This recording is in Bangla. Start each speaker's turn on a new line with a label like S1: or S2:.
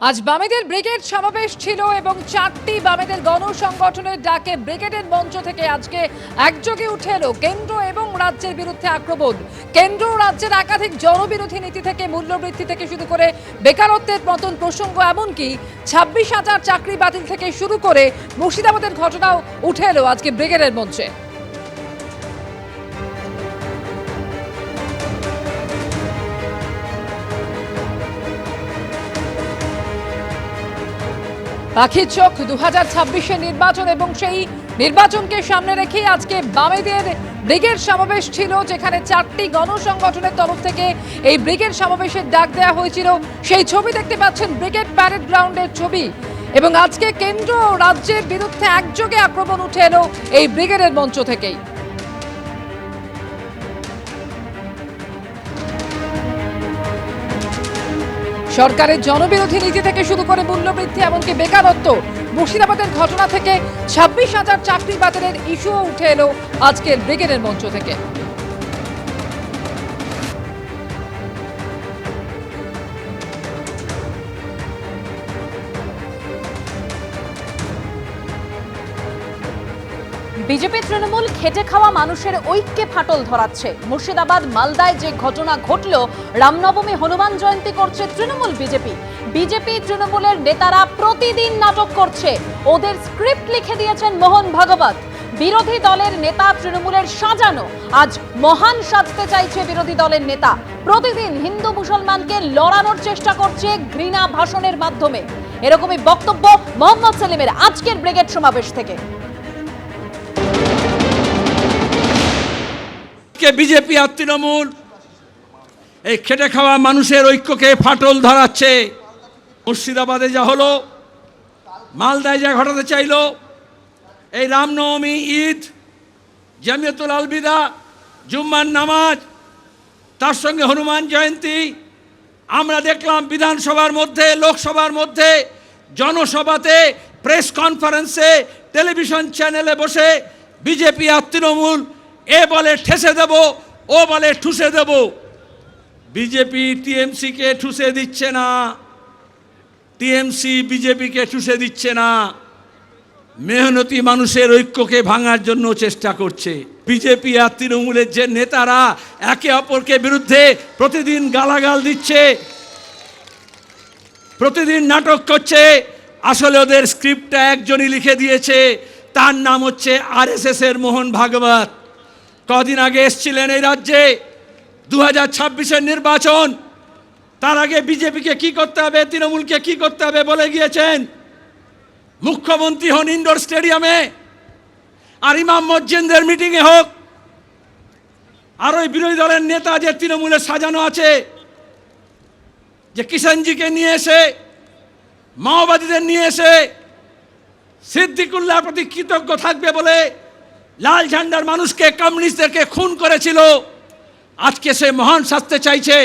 S1: আজ বামেদের ব্রিগেড সমাবেশ ছিল এবং চারটি বামেদের গণসংগঠনের ডাকে ব্রিগেডের মঞ্চ থেকে আজকে একযোগে উঠে এলো কেন্দ্র এবং রাজ্যের বিরুদ্ধে আক্রমণ। কেন্দ্র রাজ্যের একাধিক জনবিরোধী নীতি থেকে মূল্যবৃদ্ধি থেকে শুরু করে বেকারত্বের মতন প্রসঙ্গ, এমনকি ছাব্বিশ হাজার চাকরি বাতিল থেকে শুরু করে মুর্শিদাবাদের ঘটনাও উঠে এলো আজকে ব্রিগেডের মঞ্চে। পাখির চোখ দু হাজার নির্বাচন এবং সেই নির্বাচনকে সামনে রেখে আজকে বামেদের ব্রিগেড সমাবেশ ছিল, যেখানে চারটি গণসংগঠনের তরফ থেকে এই ব্রিগেড সমাবেশের ডাক দেওয়া হয়েছিল। সেই ছবি দেখতে পাচ্ছেন ব্রিগেড প্যারেড গ্রাউন্ডের ছবি। এবং আজকে কেন্দ্র ও রাজ্যের বিরুদ্ধে একযোগে আক্রমণ উঠে এলো এই ব্রিগেডের মঞ্চ থেকেই। সরকারের জনবিরোধী নীতি থেকে শুরু করে মূল্যবৃদ্ধি, এমনকি বেকারত্ব। মুর্শিদাবাদের ঘটনা থেকে ছাব্বিশ হাজার চাকরি বাজারের ইস্যুও উঠে এলো আজকের ব্রিগেডের মঞ্চ থেকে।
S2: বিজেপি তৃণমূল খেটে খাওয়া মানুষের ঐক্যে ফাটল ধরাচ্ছে। মুর্শিদাবাদ, মালদায় যে ঘটনা ঘটল, রামনবমী হনুমান জয়ন্তী করছে তৃণমূল বিজেপি। বিজেপি তৃণমূলের নেতারা প্রতিদিন নাটক করছে। ওদের স্ক্রিপ্ট লিখে দিয়েছেন মোহন ভাগবত। বিরোধী দলের নেতা তৃণমূলের সাজানো। আজ মহান সাজতে চাইছে বিরোধী দলের নেতা। প্রতিদিন হিন্দু মুসলমানকে লড়ানোর চেষ্টা করছে ঘৃণা ভাষণের মাধ্যমে। এরকমই বক্তব্য মোহাম্মদ সেলিমের আজকের ব্রিগেড সমাবেশ থেকে।
S3: কে বিজেপি আর তৃণমূল? এই খেটে খাওয়া মানুষের ঐক্যকে ফাটল ধরাচ্ছে। মুর্শিদাবাদে যা হলো, মালদায় যা ঘটাতে চাইলো, এই রামনবমী ঈদ, জামিয়াতুল আলবিদা, জুম্মার নামাজ, তার সঙ্গে হনুমান জয়ন্তী, আমরা দেখলাম বিধানসভার মধ্যে, লোকসভার মধ্যে, জনসভাতে, প্রেস কনফারেন্সে, টেলিভিশন চ্যানেলে বসে বিজেপি আর তৃণমূল এ বলে ঠেসে দেব, ও বলে ঠুসে দেব। বিজেপি টিএমসিকে ঠুসে দিচ্ছে না। টিএমসি বিজেপিকে ঠুসে দিচ্ছে না। মেহনতি মানুষের ঐক্যকে ভাঙার জন্য চেষ্টা করছে। বিজেপি আর তৃণমূলের যে নেতারা একে অপরকে বিরুদ্ধে প্রতিদিন গালাগাল দিচ্ছে, প্রতিদিন নাটক করছে, আসলে ওদের স্ক্রিপ্টটা একজনই লিখে দিয়েছে, তার নাম হচ্ছে আরএসএস এর মোহন ভাগবত। কদিন আগে এসছিলেন এই রাজ্যে দু হাজার নির্বাচন। তার আগে বিজেপিকে কি করতে হবে, তৃণমূলকে কি করতে হবে বলে গিয়েছেন। মুখ্যমন্ত্রী হন ইন্ডোর স্টেডিয়ামে। আর ইমাম মসজিদের মিটিংয়ে হোক। আর ওই বিরোধী দলের নেতা যে তৃণমূলে সাজানো আছে, যে কিষাণজিকে নিয়ে এসে, মাওবাদীদের নিয়ে এসে সিদ্দিকুল্লাহ প্রতি কৃতজ্ঞ থাকবে বলে লাল ঝান্ডার মানুষকে কমিউনিস্টদেরকে খুন করেছিল। আজকে সে মহান শাস্তে চাইছে।